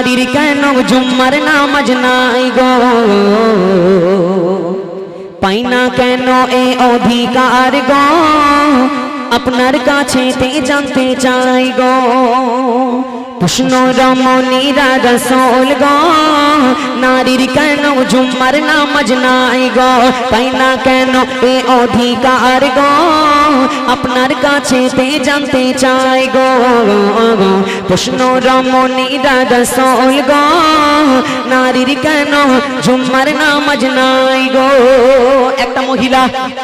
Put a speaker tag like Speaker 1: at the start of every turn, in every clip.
Speaker 1: নারীর কেন জুম্মার নামাজ নাই গো? পাই না কেন এ অধিকার গো? আপনার কাছে তে জানতে চাই গো। প্রশ্ন রমণীরা রসোল গো, নারীর কেন জুম্মার নামাজ নাই গো? পাই না কেন এ অধিকার গো? আপনার কাছে তে জানতে চাই গো। প্রশ্ন রমণীরা রসোল গো। নারীর কেন জুম্মার নামাজ নাই গো? একটা মহিলা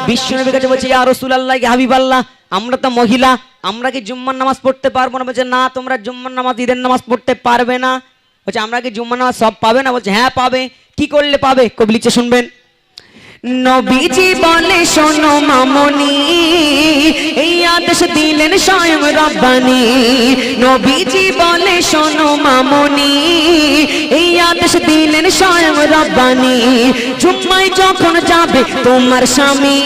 Speaker 1: বিশ্বনবীর কাছে বলছে, ইয়া রাসূলুল্লাহ, ইয়া হাবিবাল্লাহ, আমরা তো মহিলা, আমরা কি জুম্মার নামাজ পড়তে পারব না? বলছে, না, তোমরা জুম্মার নামাজ, ঈদের নামাজ পড়তে পারবে না। বলছে, আমরা কি জুম্মার নামাজ সব পাবে না? বলছে হ্যাঁ পাবে। কি করলে পাবে? কবি লিখছে, শুনবেন। নবীজি বলে শোনো মামনি এই আদেশ দিলেন স্বয়ং রব্বানি। নবীজি বলে শোনো মামনি এই আদেশ দিলেন স্বয়ং রব্বানি। জুম্মায় যখন যাবে তোমার স্বামী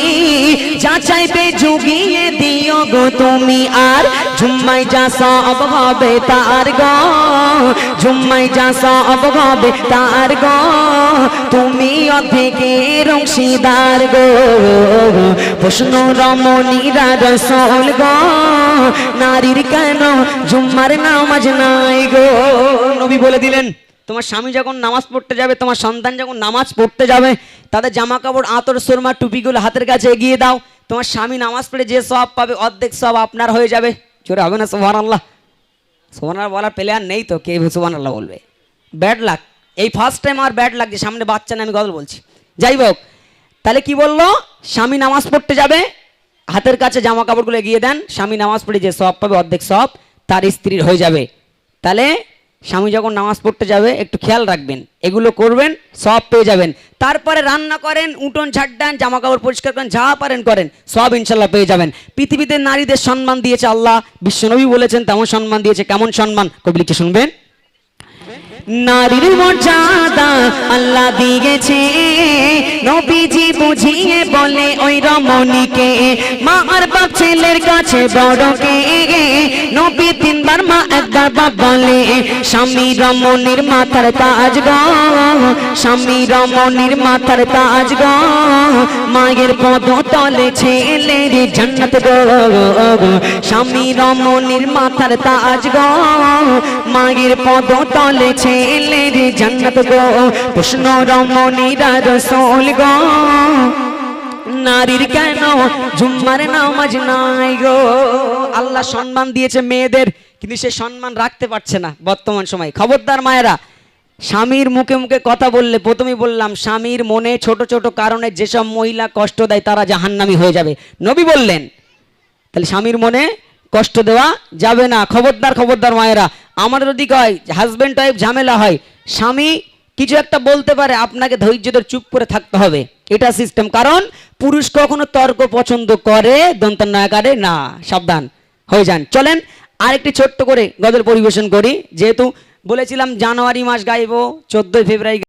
Speaker 1: যা চাইবে যুগিয়ে দিও গো তুমি। আর জুম্মায় যা সব হবে তার গো জুম্মায় যা সব হবে তার গো। তুমি অর্ধেকের অংশীদার গো। প্রশ্ন রমণীরা রসল গো। নারীর কেন জুম্মার নামাজ নাই গো? নবী বলে দিলেন, তোমার স্বামী যখন নামাজ পড়তে যাবে, তোমার সন্তান যখন নামাজ পড়তে যাবে, তাদের জামা কাপড় আতর, সুরমা, টুপিগুলো হাতের কাছে এগিয়ে দাও। তোমার স্বামী নামাজ পড়ে যে সব পাবে, অর্ধেক সব আপনার হয়ে যাবে। চোরে হবে না সোহান আল্লাহ সোহান আল্লাহ বলার প্লেয়ার নেই তো, কে সোহান আল্লাহ বলবে? Bad luck. এই ফার্স্ট টাইম আমার ব্যাড লাগছে, সামনে বাচ্চা না আমি গল্প বলছি। যাই হোক, তাহলে কি বলল? স্বামী নামাজ পড়তে যাবে, হাতের কাছে জামা কাপড়গুলো এগিয়ে দেন, স্বামী নামাজ পড়ে যে সব পাবে, অর্ধেক সব তার স্ত্রীর হয়ে যাবে। তাহলে স্বামী যখন নামাজ পড়তে যাবে, একটু খেয়াল রাখবেন, এগুলো করবেন, সব পেয়ে যাবেন। তারপরে রান্না করেন, উঠোন ঝাড় দেন জামা কাপড় পরিষ্কার করেন, যা পারেন করেন, সব ইনশাল্লাহ পেয়ে যাবেন। পৃথিবীতে নারীদের সম্মান দিয়েছে আল্লাহ, বিশ্বনবী বলেছেন, তেমন সম্মান দিয়েছে, কেমন সম্মান? কবি লিখে শুনবেন। নারীর মর্যাদা আল্লাহ দিয়েছে। নবীজি বুঝিয়ে বলে, ওই রমণীকে, মা আর বাপ ছেলের কাছে বড়কে। নবী তিনবার মা একবার বাপ বলে, স্বামী রমণীর মাথার তাজ গ, স্বামী রমণীর মাথার গ, মায়ের পদ তলে ছেলের জান্নাত গো, স্বামী রমণীর মাথার তাজ গ, মায়ের পদ তলে ছেলের জান্নাত গো প্রশ্ন রমণীরা রসোল গো। নারীর কেন জুম্মার নামাজ নাই গো? আল্লাহ সম্মান দিয়েছে মেয়েদের, কিন্তু সে সম্মান রাখতে পারছে না বর্তমান সময়। খবরদার মায়েরা, স্বামীর মুখে মুখে কথা বললে প্রথমেই বললাম, স্বামীর মনে ছোট ছোট কারণে যেসব মহিলা কষ্ট দেয় তারা জাহান্নামী হয়ে যাবে। নবী বললেন, তাহলে স্বামীর মনে কষ্ট দেওয়া যাবে না। খবরদার খবরদার মায়েরা আমার ওদিকে হয় হাজব্যান্ড ওয়াইফ ঝামেলা হয়। স্বামী কিছু একটা বলতে পারে, আপনাকে ধৈর্য ধরে চুপ করে থাকতে হবে। এটা সিস্টেম কারণ পুরুষ কখনো তর্ক পছন্দ করে, দন্তন্যাকারে না। সাবধান, হয়ে যান। চলেন, আরেকটি ছোট্ট করে গজল পরিবেশন করি। যেহেতু বলেছিলাম জানুয়ারি মাস গাইব, চোদ্দই ফেব্রুয়ারি